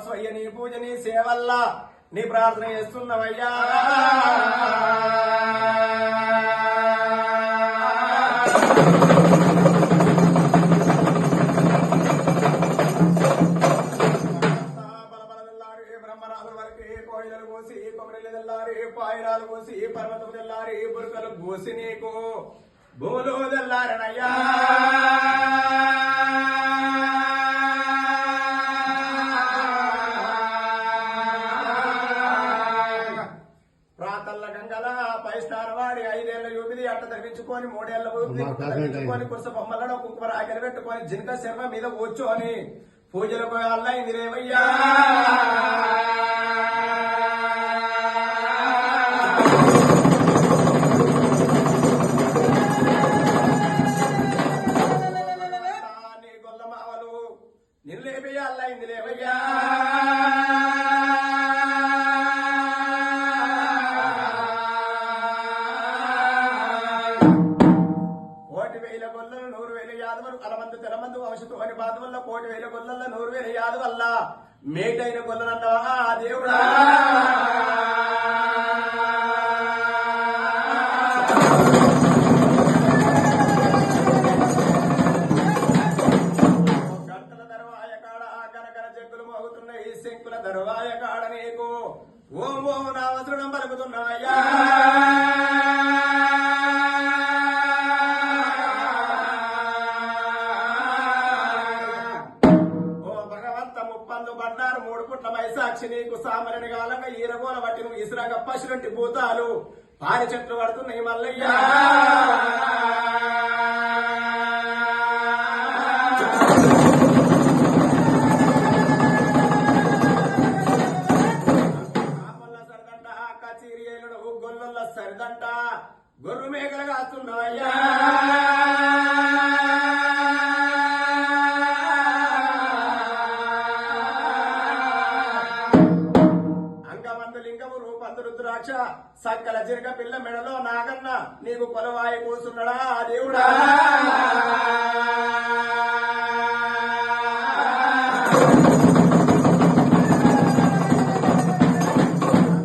గల్ల నీ పూజ నీ సేవల్ల. నీ ప్రార్థన చేస్తున్నవయ్యా. బలబలదెల్లారి, పాయిరాలు పోసి పర్వతం తెల్లారి, బురకలు కోసి నీకు. భూములు తెల్లారనయ్యా. స్నానం వాడి ఐదేళ్ళ యూపిది అట్ట ధరించుకొని మూడేళ్ళ ఊపిది అమ్మా, కాసేపు ధరించుకొని కురుస బొమ్మలను కుంకుమ రాకెలు పెట్టుకొని జినక శర్మ మీద కూర్చొని పూజలకు అల్లైంది రేవయ్యా మేటైన గొల్లనన్నావా ఆ గంటల తర్వాయ కాడ కనకన చెక్కులు మోగుతున్న ఈ శంకుల దర్వాయ కాడ నీకు. ఓం ఓం నామసుడం పలుకుతున్నాయ్యా ఈరగోల బట్టి నువ్వు ఇసురాక పశులంటి భూతాలు. పారి చెట్లు పడుతున్నాయి మల్లయ్యా. సరిదంట సరిదంట. గొర్రు మేకలు కాస్తున్నాయ్యా అంగమందు లింగము రుద్రాక్ష సక్కల జిరక పిల్ల మెడలో నాగన్న నీకు కొలవాయి కూసున్నాడా దేవుడా?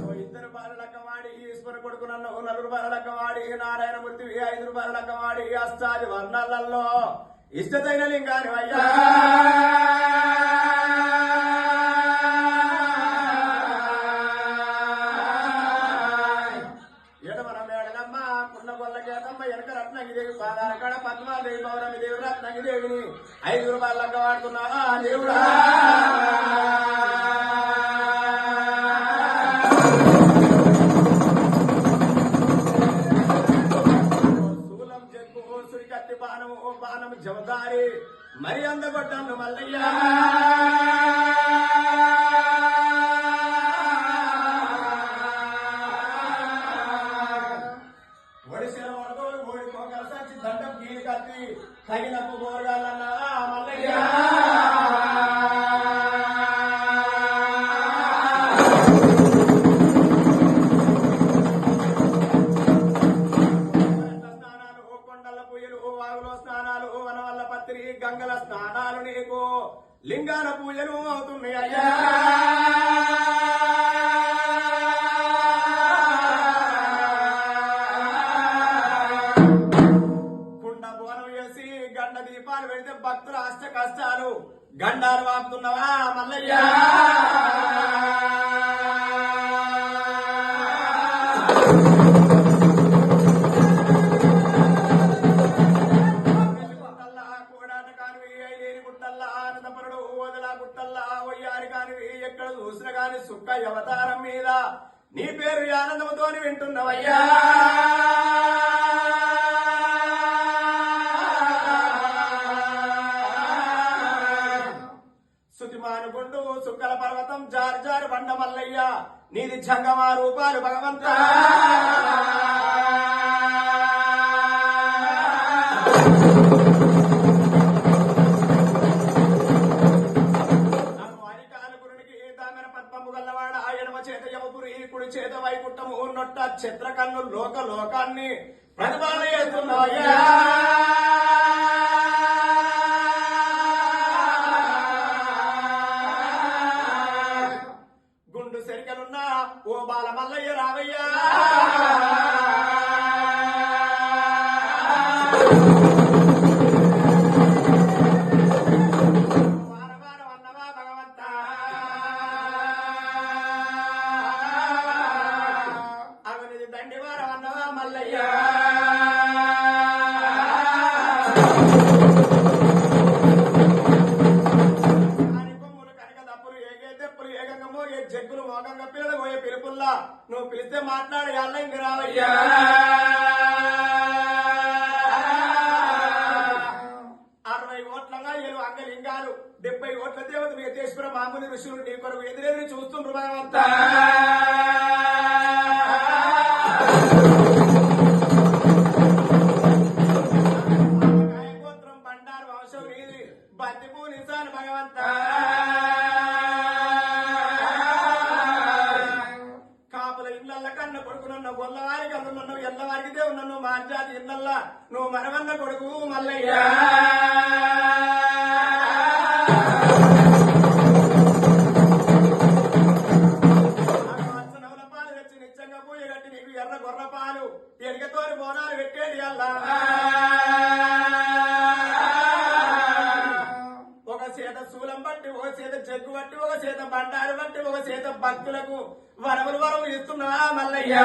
ఓ ఈశ్వర కొడుకు నన్ను అష్టాది వర్ణాలలో ఇష్టతైన లింగాని అయ్యా కున్న గొల్ల గేతమ్మ వెనక రత్నగిదేవి పాదాల కాడ పద్మాదేవి పౌరమి దేవి రత్నగిదేవిని. ఐదుగురు బాలలక్క వాడుతున్నా వాడుతున్నావా దేవుడా. శూలం జగ్గు సురి కత్తి బాణము ఓ బాణము జవదారి. మరి అందగొట్టను మల్లయ్యా. ఓ వనవల్ల పత్రి గంగల స్నానాలు నీకు. లింగాల పూజలు అవుతున్నాయి అయ్యా. కష్టాలు గండాలు వాపుతున్నావా మల్లయ్యా? కుడి చేత వైకుంఠము. ఉన్నట్ట చిత్రకన్ను లోక లోకాన్ని ప్రతిపాదన చేస్తున్నాయ్యా కులదేవత వేదేశ్వర మామూలు ఋషులు నీ కొరకు ఎదురెదురు చూస్తుండ్రు మనమంతా ఎల్లవారికి దేవుడు నువ్వు మార్జాతి ఇళ్ళల్లా నువ్వు మరవన్న కొడుకు మల్లయ్యా. బండారు వంటి ఒక చేత భక్తులకు వరములు వరము ఇస్తున్నా మల్లయ్యా.